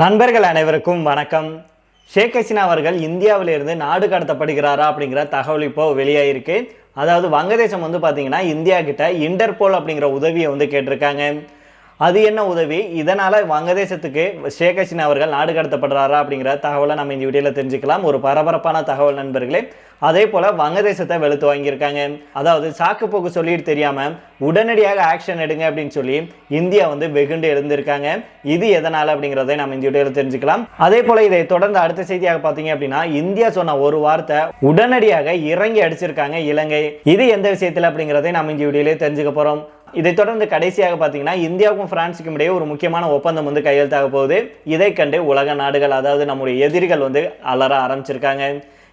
நண்பர்கள் அனைவருக்கும் வணக்கம். ஷேக் ஹசீனா அவர்கள் இந்தியாவிலிருந்து நாடு கடத்தப்படுகிறாரா அப்படிங்கிற தகவல் இப்போ வெளியாயிருக்கு. அதாவது வங்கதேசம் வந்து பார்த்தீங்கன்னா இந்தியா கிட்ட இன்டர்போல் அப்படிங்கிற உதவியை வந்து கேட்டிருக்காங்க. அது என்ன உதவி? இதனால் வங்கதேசத்துக்கு ஷேக் ஹசீனா அவர்கள் நாடு கடத்தப்படுறாரா அப்படிங்கிற தகவலை நம்ம இந்த வீடியோவில் தெரிஞ்சுக்கலாம். ஒரு பரபரப்பான தகவல் நண்பர்களே அதே போல் வங்கதேசத்தை வெளுத்து வாங்கியிருக்காங்க. அதாவது சாக்கு போக்கு சொல்லிட்டு தெரியாமல் உடனடியாக ஆக்ஷன் எடுங்க அப்படின்னு சொல்லி இந்தியா வந்து வெகுண்டு எழுந்திருக்காங்க. இது எதனால் அப்படிங்கிறதை நம்ம இந்த வீடியோவில் தெரிஞ்சுக்கலாம். அதே போல் இதை தொடர்ந்து அடுத்த செய்தியாக பார்த்தீங்க அப்படின்னா இந்தியா சொன்ன ஒரு வார்த்தை உடனடியாக இறங்கி அடிச்சிருக்காங்க இலங்கை. இது எந்த விஷயத்தில் அப்படிங்கிறதை நம்ம இந்த வீடியோலேயே தெரிஞ்சுக்க போகிறோம் இதைத் தொடர்ந்து கடைசியாக பார்த்தீங்கன்னா இந்தியாவுக்கும் பிரான்ஸுக்கும் இடையே ஒரு முக்கியமான ஒப்பந்தம் வந்து கையெழுத்தாக போகுது. இதை கண்டு உலக நாடுகள் அதாவது நம்முடைய எதிரிகள் வந்து அலற ஆரம்பிச்சிருக்காங்க.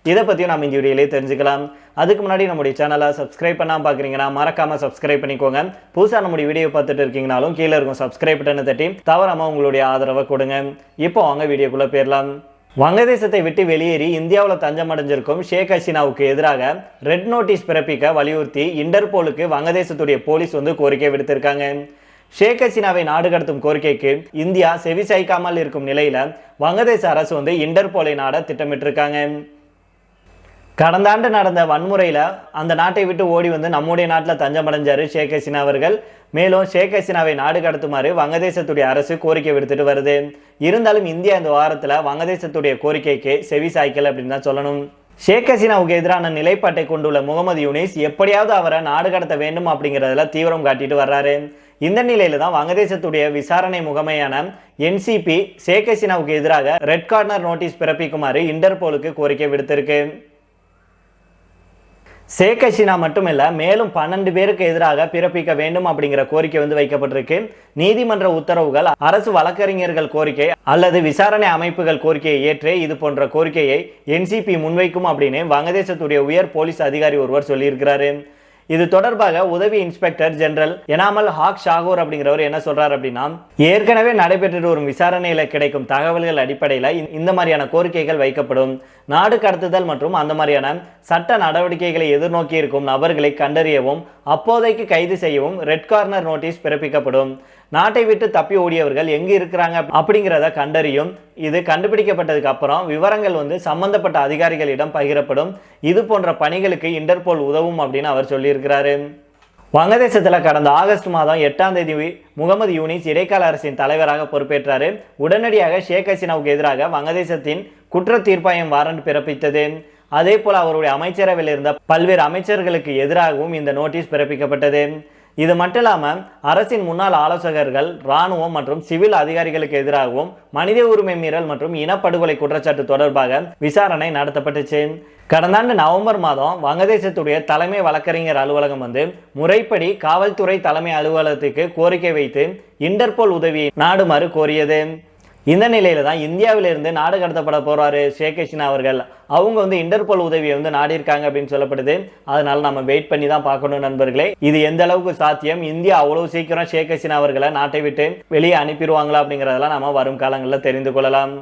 இதை பற்றியும் நம்ம இந்த வீடியோலேயே தெரிஞ்சுக்கலாம். அதுக்கு முன்னாடி நம்முடைய சேனலை சப்ஸ்கிரைப் பண்ணாமல் பார்க்குறீங்கன்னா மறக்காமல் சப்ஸ்கிரைப் பண்ணிக்கோங்க. புதுசாக நம்முடைய வீடியோ பார்த்துட்டு இருக்கீங்கனாலும் கீழே இருக்கும் சப்ஸ்கிரைப் பட்டனை தட்டி தவறாமல் உங்களுடைய ஆதரவை கொடுங்க. இப்போ வாங்க வீடியோக்குள்ளே போயிடலாம். வங்கதேசத்தை விட்டு வெளியேறி இந்தியாவில் தஞ்சமடைஞ்சிருக்கும் ஷேக் ஹசீனாவுக்கு எதிராக ரெட் நோட்டீஸ் பிறப்பிக்க வலியுறுத்தி இன்டர்போலுக்கு வங்கதேசத்துடைய போலீஸ் வந்து கோரிக்கை விடுத்திருக்காங்க. ஷேக் ஹசீனாவை நாடு கடத்தும் கோரிக்கைக்கு இந்தியா செவி சாய்க்காமல் இருக்கும் நிலையில வங்கதேச அரசு வந்து இன்டர்போலை நாட திட்டமிட்டிருக்காங்க. கடந்த ஆண்டு நடந்த வன்முறையில் அந்த நாட்டை விட்டு ஓடி வந்து நம்முடைய நாட்டில் தஞ்சமடைஞ்சார் ஷேக் ஹசீனா அவர்கள். மேலும் ஷேக் ஹசீனாவை நாடு கடத்துமாறு வங்கதேசத்துடைய அரசு கோரிக்கை விடுத்துட்டு வருது. இருந்தாலும் இந்தியா இந்த வாரத்தில் வங்கதேசத்துடைய கோரிக்கைக்கு செவி சாய்க்கல் அப்படின்னு தான் சொல்லணும். ஷேக் ஹசீனாவுக்கு எதிரான நிலைப்பாட்டை கொண்டுள்ள முகமது யூனிஸ் எப்படியாவது அவரை நாடு கடத்த வேண்டும் அப்படிங்கிறதுல தீவிரம் காட்டிட்டு வர்றாரு. இந்த நிலையில தான் வங்கதேசத்துடைய விசாரணை முகமையான என்சிபி ஷேக் ஹசீனாவுக்கு எதிராக ரெட் கார்னர் நோட்டீஸ் பிறப்பிக்குமாறு இன்டர்போலுக்கு கோரிக்கை விடுத்திருக்கு. ஷேக் ஹசீனா மட்டுமில்ல மேலும் பன்னெண்டு பேருக்கு எதிராக பிறப்பிக்க வேண்டும் அப்படிங்கிற கோரிக்கை வந்து வைக்கப்பட்டிருக்கு. நீதிமன்ற உத்தரவுகள் அரசு வழக்கறிஞர்கள் கோரிக்கை அல்லது விசாரணை அமைப்புகள் கோரிக்கையை ஏற்றே இது போன்ற கோரிக்கையை என்சிபி முன்வைக்கும் அப்படின்னு வங்கதேசத்துடைய உயர் போலீஸ் அதிகாரி ஒருவர் சொல்லியிருக்கிறாரு. இது தொடர்பாக உதவி இன்ஸ்பெக்டர் ஜெனரல் எனாமல் ஹாக் ஷாகூர் அப்படிங்கிறவர் என்ன சொல்றாரு அப்படின்னா ஏற்கனவே நடைபெற்று வரும் விசாரணையில கிடைக்கும் தகவல்கள் அடிப்படையில் இந்த மாதிரியான கோரிக்கைகள் வைக்கப்படும். நாடு கடத்துதல் மற்றும் அந்த மாதிரியான சட்ட நடவடிக்கைகளை எதிர்நோக்கி இருக்கும் நபர்களை கண்டறியவும் அப்போதைக்கு கைது செய்யவும் ரெட் கார்னர் நோட்டீஸ் பிறப்பிக்கப்படும். நாட்டை விட்டு தப்பி ஓடியவர்கள் எங்கே இருக்கிறாங்க அப்படிங்கிறத கண்டறியும். இது கண்டுபிடிக்கப்பட்டதுக்கு அப்புறம் விவரங்கள் வந்து சம்பந்தப்பட்ட அதிகாரிகளிடம் பகிரப்படும். இது போன்ற பணிகளுக்கு இன்டர்போல் உதவும் அப்படின்னு அவர் சொல்லியிருக்கிறாரு. வங்கதேசத்தில் கடந்த ஆகஸ்ட் மாதம் எட்டாம் தேதி முகமது யூனிஸ் இடைக்கால அரசின் தலைவராக பொறுப்பேற்றாரு. உடனடியாக ஷேக் ஹசீனாவுக்கு எதிராக வங்கதேசத்தின் குற்ற தீர்ப்பாயம் வாரண்ட் பிறப்பித்தது. அதே போல் அவருடைய அமைச்சரவையில் இருந்த பல்வேறு அமைச்சர்களுக்கு எதிராகவும் இந்த நோட்டீஸ் பிறப்பிக்கப்பட்டது. இது மட்டும் இல்லாமல் அரசின் முன்னாள் ஆலோசகர்கள் இராணுவம் மற்றும் சிவில் அதிகாரிகளுக்கு எதிராகவும் மனித உரிமை மீறல் மற்றும் இனப்படுகொலை குற்றச்சாட்டு தொடர்பாக விசாரணை நடத்தப்பட்டுச்சு. கடந்த ஆண்டு நவம்பர் மாதம் வங்கதேசத்துடைய தலைமை வழக்கறிஞர் அலுவலகம் வந்து முறைப்படி காவல்துறை தலைமை அலுவலகத்துக்கு கோரிக்கை வைத்து இன்டர்போல் உதவியை நாடுமாறு கோரியது. இந்த நிலையில தான் இந்தியாவிலிருந்து நாடு கடத்தப்பட போறாரு ஷேக் ஹசீனா அவர்கள். அவங்க வந்து இன்டர்போல் உதவியை வந்து நாடியிருக்காங்க அப்படின்னு சொல்லப்படுது. அதனால நம்ம வெயிட் பண்ணி தான் பார்க்கணும் நண்பர்களே. இது எந்த அளவுக்கு சாத்தியம்? இந்தியா அவ்வளவு சீக்கிரம் ஷேக் ஹசீனா அவர்களை நாட்டை விட்டு வெளியே அனுப்பிடுவாங்களா அப்படிங்கிறதெல்லாம் நம்ம வரும் காலங்களில் தெரிந்து கொள்ளலாம்.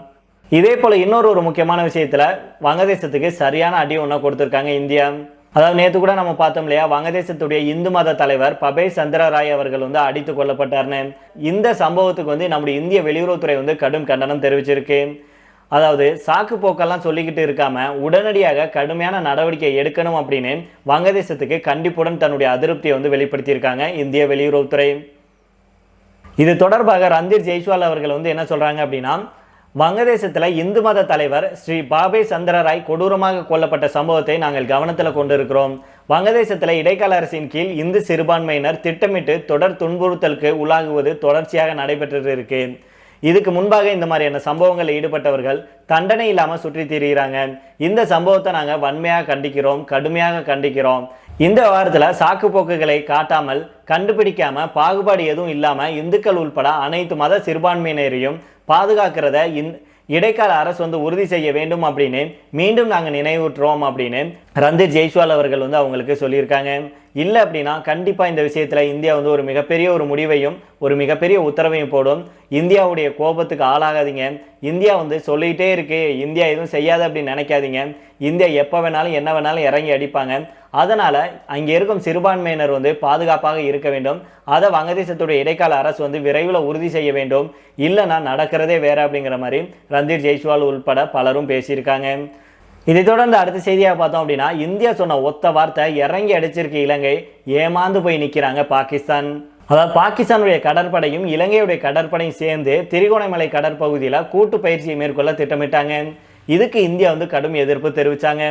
இதே போல இன்னொரு ஒரு முக்கியமான விஷயத்துல வங்கதேசத்துக்கு சரியான அடி ஒன்று கொடுத்துருக்காங்க இந்தியா. அதாவது நேற்று கூட நம்ம பார்த்தோம் இல்லையா? வங்கதேசத்துடைய இந்து மத தலைவர் பபே சந்திரராய் அவர்கள் வந்து அடித்து கொல்லப்பட்டார்னு. இந்த சம்பவத்துக்கு வந்து நம்முடைய இந்திய வெளியுறவுத்துறை வந்து கடும் கண்டனம் தெரிவிச்சிருக்கு. அதாவது சாக்கு போக்கெல்லாம் சொல்லிக்கிட்டு இருக்காம உடனடியாக கடுமையான நடவடிக்கை எடுக்கணும் அப்படின்னு வங்கதேசத்துக்கு கண்டிப்புடன் தன்னுடைய அதிருப்தியை வந்து வெளிப்படுத்தியிருக்காங்க இந்திய வெளியுறவுத்துறை. இது தொடர்பாக ரந்தீர் ஜெய்ஸ்வால் அவர்கள் வந்து என்ன சொல்கிறாங்க அப்படின்னா வங்கதேசத்தில் இந்து மத தலைவர் ஸ்ரீ பாபே சந்திரராய் கொடூரமாக கொல்லப்பட்ட சம்பவத்தை நாங்கள் கவனத்தில் கொண்டிருக்கிறோம். வங்கதேசத்தில் இடைக்கால அரசின் கீழ் இந்து சிறுபான்மையினர் திட்டமிட்டு தொடர் துன்புறுத்தலுக்கு உள்ளாகுவது தொடர்ச்சியாக நடைபெற்று இருக்கு. இதுக்கு முன்பாக இந்த மாதிரியான சம்பவங்களில் ஈடுபட்டவர்கள் தண்டனை இல்லாமல் சுற்றி திரிகிறாங்க இந்த சம்பவத்தை நாங்கள் வன்மையாக கண்டிக்கிறோம் கடுமையாக கண்டிக்கிறோம். இந்த வாரத்தில் சாக்கு போக்குகளை காட்டாமல் கண்டுபிடிக்காம பாகுபாடு எதுவும் இல்லாமல் இந்துக்கள் உள்பட அனைத்து மத சிறுபான்மையினரையும் பாதுகாக்கிறத இந் இடைக்கால அரசு வந்து உறுதி செய்ய வேண்டும் அப்படின்னு மீண்டும் நாங்கள் நினைவூட்டுறோம் அப்படின்னு ரந்தீர் ஜெய்ஸ்வால் அவர்கள் வந்து அவங்களுக்கு சொல்லியிருக்காங்க. இல்லை அப்படின்னா கண்டிப்பாக இந்த விஷயத்தில் இந்தியா வந்து ஒரு மிகப்பெரிய ஒரு முடிவையும் ஒரு மிகப்பெரிய உத்தரவையும் போடும். இந்தியாவுடைய கோபத்துக்கு ஆளாகாதீங்க. இந்தியா வந்து சொல்லிகிட்டே இருக்குது இந்தியா எதுவும் செய்யாது அப்படின்னு நினைக்காதீங்க. இந்தியா எப்போ வேணாலும் என்ன வேணாலும் இறங்கி அடிப்பாங்க. அதனால் அங்கே இருக்கும் சிறுபான்மையினர் வந்து பாதுகாப்பாக இருக்க வேண்டும். அதை வங்கதேசத்துடைய இடைக்கால அரசு வந்து விரைவில் உறுதி செய்ய வேண்டும். இல்லைன்னா நடக்கிறதே வேற அப்படிங்கிற மாதிரி ரந்தீர் ஜெய்ஸ்வால் உள்பட பலரும் பேசியிருக்காங்க. இதை தொடர்ந்து அடுத்த செய்தியாக பார்த்தோம் அப்படின்னா இந்தியா சொன்ன ஒத்த வார்த்தை இறங்கி அடிச்சிருக்க இலங்கை ஏமாந்து போய் நிற்கிறாங்க பாகிஸ்தான். அதாவது பாகிஸ்தானுடைய கடற்படையும் இலங்கையுடைய கடற்படையும் சேர்ந்து திரிகோணமலை கடற்பகுதியில் கூட்டு பயிற்சியை மேற்கொள்ள திட்டமிட்டாங்க. இதுக்கு இந்தியா வந்து கடும் எதிர்ப்பு தெரிவித்தாங்க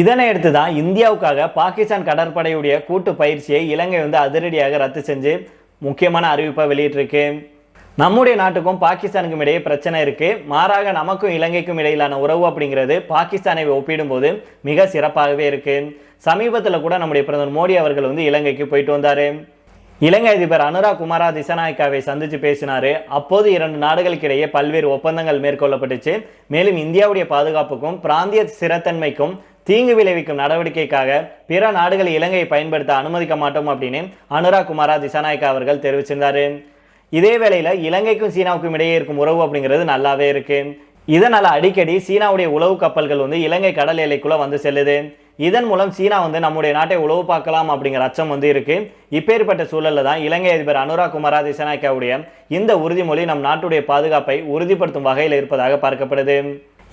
இதனை அடுத்து தான் இந்தியாவுக்காக பாகிஸ்தான் கடற்படையுடைய கூட்டு பயிற்சியை இலங்கை வந்து அதிரடியாக ரத்து செஞ்சு முக்கியமான அறிவிப்பை வெளியிட்டிருக்கு. நம்முடைய நாட்டுக்கும் பாகிஸ்தானுக்கும் இடையே பிரச்சனை இருக்குது மாறாக நமக்கும் இலங்கைக்கும் இடையிலான உறவு அப்படிங்கிறது பாகிஸ்தானை ஒப்பிடும்போது மிக சிறப்பாகவே இருக்குது சமீபத்தில் கூட நம்முடைய பிரதமர் மோடி அவர்கள் வந்து இலங்கைக்கு போயிட்டு வந்தார். இலங்கை அதிபர் அனுராக் குமாரா திசநாயக்காவை சந்தித்து பேசினார். அப்போது இரண்டு நாடுகளுக்கிடையே பல்வேறு ஒப்பந்தங்கள் மேற்கொள்ளப்பட்டுச்சு. மேலும் இந்தியாவுடைய பாதுகாப்புக்கும் பிராந்திய ஸ்திரத்தன்மைக்கும் தீங்கு விளைவிக்கும் நடவடிக்கைக்காக பிற நாடுகள் இலங்கையை பயன்படுத்த அனுமதிக்க மாட்டோம் அப்படின்னு அனுராக் குமாரா திசாநாயக்கா அவர்கள் தெரிவிச்சிருந்தாரு. இதே வேளையில் இலங்கைக்கும் சீனாவுக்கும் இடையே இருக்கும் உறவு அப்படிங்கிறது நல்லாவே இருக்குது இதனால் அடிக்கடி சீனாவுடைய உளவு கப்பல்கள் வந்து இலங்கை கடல் எல்லைக்குள்ளே வந்து செல்லுது. இதன் மூலம் சீனா வந்து நம்முடைய நாட்டை உளவு பார்க்கலாம் அப்படிங்கிற அச்சம் வந்து இருக்கு. இப்பேற்பட்ட சூழலில் தான் இலங்கை அதிபர் அனுராக் குமாரா திசநாயக்காவுடைய இந்த உறுதிமொழி நம் நாட்டுடைய பாதுகாப்பை உறுதிப்படுத்தும் வகையில் இருப்பதாக பார்க்கப்படுது.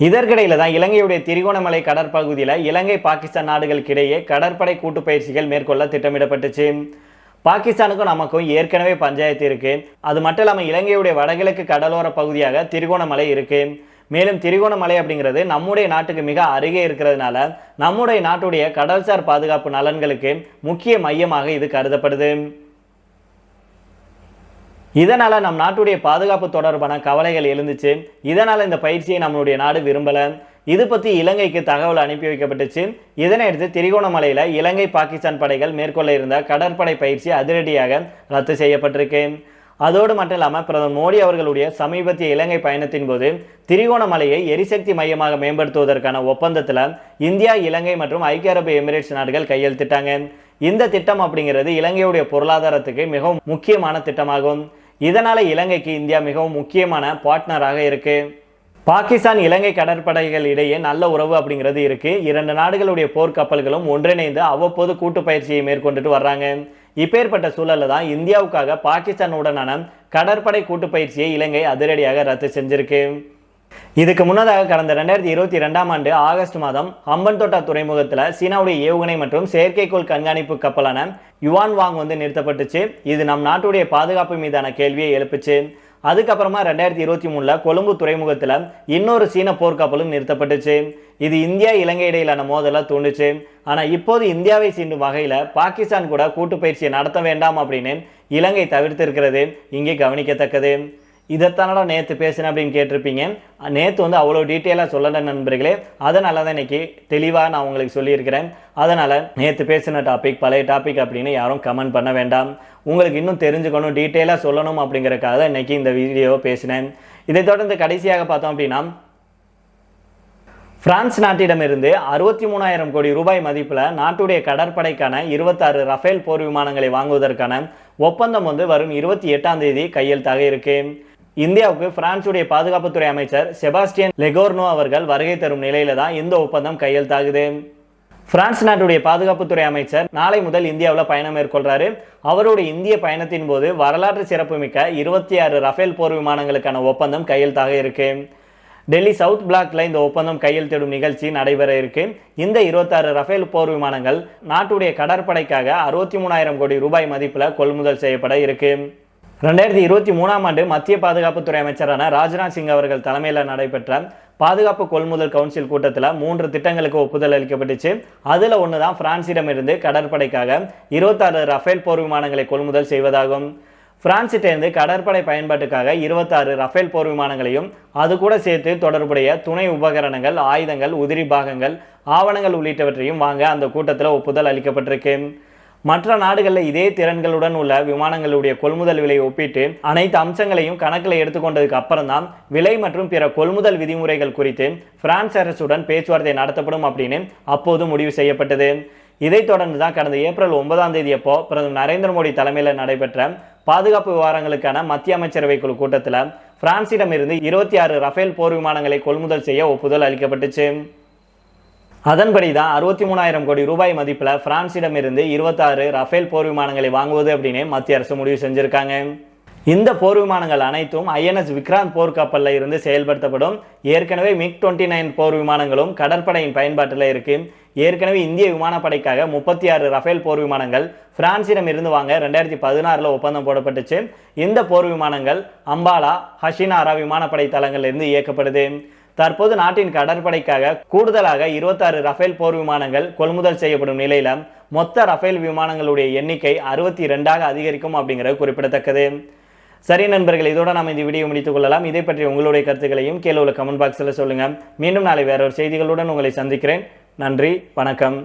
இதற்கிடையில் தான் இலங்கையுடைய திரிகோணமலை கடற்பகுதியில் இலங்கை பாகிஸ்தான் நாடுகளுக்கிடையே கடற்படை கூட்டு பயிற்சிகள் மேற்கொள்ள திட்டமிடப்பட்டுச்சு. பாகிஸ்தானுக்கும் நமக்கும் ஏற்கனவே பஞ்சாயத்து இருக்குது அது மட்டும் இல்லாமல் இலங்கையுடைய வடகிழக்கு கடலோர பகுதியாக திருகோணமலை இருக்குது மேலும் திருகோணமலை அப்படிங்கிறது நம்முடைய நாட்டுக்கு மிக அருகே இருக்கிறதுனால நம்முடைய நாட்டுடைய கடல்சார் பாதுகாப்பு நலன்களுக்கு முக்கிய மையமாக இது கருதப்படுது. இதனால் நம் நாட்டுடைய பாதுகாப்பு தொடர்பான கவலைகள் எழுந்துச்சு. இதனால் இந்த பயிற்சியை நம்மளுடைய நாடு விரும்பல. இது பற்றி இலங்கைக்கு தகவல் அனுப்பி வைக்கப்பட்டுச்சு. இதனையடுத்து திரிகோணமலையில் இலங்கை பாகிஸ்தான் படைகள் மேற்கொள்ள இருந்த கடற்படை பயிற்சி அதிரடியாக ரத்து செய்யப்பட்டிருக்கு. அதோடு மட்டும் இல்லாமல் பிரதமர் மோடி அவர்களுடைய சமீபத்திய இலங்கை பயணத்தின் போது திரிகோணமலையை எரிசக்தி மையமாக மேம்படுத்துவதற்கான ஒப்பந்தத்தில் இந்தியா இலங்கை மற்றும் ஐக்கிய அரபு எமிரேட்ஸ் நாடுகள் கையெழுத்திட்டாங்க. இந்த திட்டம் அப்படிங்கிறது இலங்கையுடைய பொருளாதாரத்துக்கு மிகவும் முக்கியமான திட்டமாகும். இதனால் இலங்கைக்கு இந்தியா மிகவும் முக்கியமான பார்ட்னராக இருக்குது பாகிஸ்தான் இலங்கை கடற்படைகள் இடையே நல்ல உறவு அப்படிங்கிறது இருக்கு. இரண்டு நாடுகளுடைய போர்க்கப்பல்களும் ஒன்றிணைந்து அவ்வப்போது கூட்டு பயிற்சியை மேற்கொண்டுட்டு வர்றாங்க. இப்பேற்பட்ட சூழல்ல தான் இந்தியாவுக்காக பாகிஸ்தானுடனான கடற்படை கூட்டு பயிற்சியை இலங்கை அதிரடியாக ரத்து செஞ்சிருக்கு. இதுக்கு முன்னதாக கடந்த ரெண்டாயிரத்தி இருபத்தி ரெண்டாம் ஆண்டு ஆகஸ்ட் மாதம் ஹம்பன்தோட்டா துறைமுகத்தில் சீனாவுடைய ஏவுகணை மற்றும் செயற்கைக்கோள் கண்காணிப்பு கப்பலான யுவான் வாங் வந்து நிறுத்தப்பட்டுச்சு. இது நம் நாட்டுடைய பாதுகாப்பு மீதான கேள்வியை எழுப்புச்சு. அதுக்கப்புறமா ரெண்டாயிரத்தி இருபத்தி மூணில் கொழும்பு துறைமுகத்தில் இன்னொரு சீன போர்க்கப்பலும் நிறுத்தப்பட்டுச்சு. இது இந்தியா இலங்கை இடையிலான மோதலை தூண்டுச்சு. ஆனால் இப்போது இந்தியாவை சீண்டும் வகையில் பாகிஸ்தான் கூட கூட்டு பயிற்சியை நடத்த வேண்டாம் அப்படின்னு இலங்கை தவிர்த்திருக்கிறது. இங்கே கவனிக்கத்தக்கது. இதைத்தானடா நேற்று பேசினேன் அப்படின்னு கேட்டிருப்பீங்க. நேற்று வந்து அவ்வளோ டீட்டெயிலாக சொல்லலை நண்பர்களே. அதனால தான் இன்னைக்கு தெளிவாக நான் உங்களுக்கு சொல்லியிருக்கிறேன். அதனால் நேற்று பேசின டாபிக் பழைய டாபிக் அப்படின்னு யாரும் கமெண்ட் பண்ண வேண்டாம். உங்களுக்கு இன்னும் தெரிஞ்சுக்கணும் டீட்டெயிலாக சொல்லணும் அப்படிங்கிறக்காக தான் இன்றைக்கி இந்த வீடியோவை பேசினேன். இதை தொடர்ந்து கடைசியாக பார்த்தோம் அப்படின்னா பிரான்ஸ் நாட்டிடமிருந்து அறுபத்தி மூணாயிரம் கோடி ரூபாய் மதிப்பில் நாட்டுடைய கடற்படைக்கான இருபத்தாறு ரஃபேல் போர் விமானங்களை வாங்குவதற்கான ஒப்பந்தம் வந்து வரும் இருபத்தி எட்டாம் தேதி கையெழுத்தாக இருக்குது இந்தியாவுக்கு பிரான்சுடைய பாதுகாப்புத்துறை அமைச்சர் செபாஸ்டியன் லெகோர்னோ அவர்கள் வருகை தரும் நிலையில தான் இந்த ஒப்பந்தம் கையெழுத்தாகுது. பிரான்ஸ் நாட்டுடைய பாதுகாப்புத்துறை அமைச்சர் நாளை முதல் இந்தியாவில் பயணம் மேற்கொள்றாரு. அவருடைய இந்திய பயணத்தின் போது வரலாற்று சிறப்புமிக்க இருபத்தி ஆறு ரஃபேல் போர் விமானங்களுக்கான ஒப்பந்தம் கையெழுத்தாக இருக்கு. டெல்லி சவுத் பிளாக்ல இந்த ஒப்பந்தம் கையெழுத்திடும் நிகழ்ச்சி நடைபெற இருக்கு. இந்த இருபத்தாறு ரஃபேல் போர் விமானங்கள் நாட்டுடைய கடற்படைக்காக அறுபத்தி மூணாயிரம் கோடி ரூபாய் மதிப்பில் கொள்முதல் செய்யப்பட இருக்கு. ரெண்டாயிரத்தி இருபத்தி மூணாம் ஆண்டு மத்திய பாதுகாப்புத்துறை அமைச்சரான ராஜ்நாத் சிங் அவர்கள் தலைமையில் நடைபெற்ற பாதுகாப்பு கொள்முதல் கவுன்சில் கூட்டத்தில் மூன்று திட்டங்களுக்கு ஒப்புதல் அளிக்கப்பட்டுச்சு. அதில் ஒன்று தான் பிரான்சிடமிருந்து கடற்படைக்காக இருபத்தாறு ரஃபேல் போர் விமானங்களை கொள்முதல் செய்வதாகும். பிரான்சிட்டிருந்து கடற்படை பயன்பாட்டுக்காக இருபத்தாறு ரஃபேல் போர் விமானங்களையும் அது கூட சேர்த்து தொடர்புடைய துணை உபகரணங்கள் ஆயுதங்கள் உதிரி பாகங்கள் ஆவணங்கள் உள்ளிட்டவற்றையும் வாங்க அந்த கூட்டத்தில் ஒப்புதல் அளிக்கப்பட்டிருக்கு. மற்ற நாடுகளில் இதே திறன்களுடன் உள்ள விமானங்களுடைய கொள்முதல் விலை ஒப்பிட்டு அனைத்து அம்சங்களையும் கணக்கில் எடுத்துக்கொண்டதுக்கு அப்புறம் தான் விலை மற்றும் பிற கொள்முதல் விதிமுறைகள் குறித்து பிரான்ஸ் அரசுடன் பேச்சுவார்த்தை நடத்தப்படும் அப்படின்னு அப்போது முடிவு செய்யப்பட்டது. இதைத் தொடர்ந்து தான் கடந்த ஏப்ரல் ஒன்பதாம் தேதி அப்போ பிரதமர் நரேந்திர மோடி தலைமையில் நடைபெற்ற பாதுகாப்பு விவகாரங்களுக்கான மத்திய அமைச்சரவை குழு கூட்டத்தில் பிரான்சிடமிருந்து இருபத்தி ஆறு ரஃபேல் போர் விமானங்களை கொள்முதல் செய்ய ஒப்புதல் அளிக்கப்பட்டுச்சு. அதன்படி தான் அறுபத்தி மூணாயிரம் கோடி ரூபாய் மதிப்பில் பிரான்சிடமிருந்து இருபத்தாறு ரஃபேல் போர் விமானங்களை வாங்குவது அப்படின்னு மத்திய அரசு முடிவு செஞ்சுருக்காங்க. இந்த போர் விமானங்கள் அனைத்தும் ஐஎன்எஸ் விக்ராந்த் போர் கப்பலில் இருந்து செயல்படுத்தப்படும். ஏற்கனவே மிக் டுவெண்ட்டி நைன் போர் விமானங்களும் கடற்படையின் பயன்பாட்டில் இருக்கு. ஏற்கனவே இந்திய விமானப்படைக்காக முப்பத்தி ஆறு ரஃபேல் போர் விமானங்கள் பிரான்சிடம் இருந்து வாங்க ரெண்டாயிரத்தி பதினாறில் ஒப்பந்தம் போடப்பட்டுச்சு. இந்த போர் விமானங்கள் அம்பாலா ஹஷினாரா விமானப்படை தளங்களிலிருந்து இயக்கப்படுது. தற்போது நாட்டின் கடற்படைக்காக கூடுதலாக இருபத்தாறு ரஃபேல் போர் விமானங்கள் கொள்முதல் செய்யப்படும் நிலையில மொத்த ரஃபேல் விமானங்களுடைய எண்ணிக்கை அறுபத்தி ரெண்டாக அதிகரிக்கும் அப்படிங்கிறது குறிப்பிடத்தக்கது. சரி நண்பர்கள் இதோட நாம் இந்த வீடியோ முடித்துக் கொள்ளலாம். இதை பற்றி உங்களுடைய கருத்துக்களையும் கீழே உள்ள கமெண்ட் பாக்ஸில் சொல்லுங்கள் மீண்டும் நாளை வேறொரு செய்திகளுடன் உங்களை சந்திக்கிறேன். நன்றி வணக்கம்.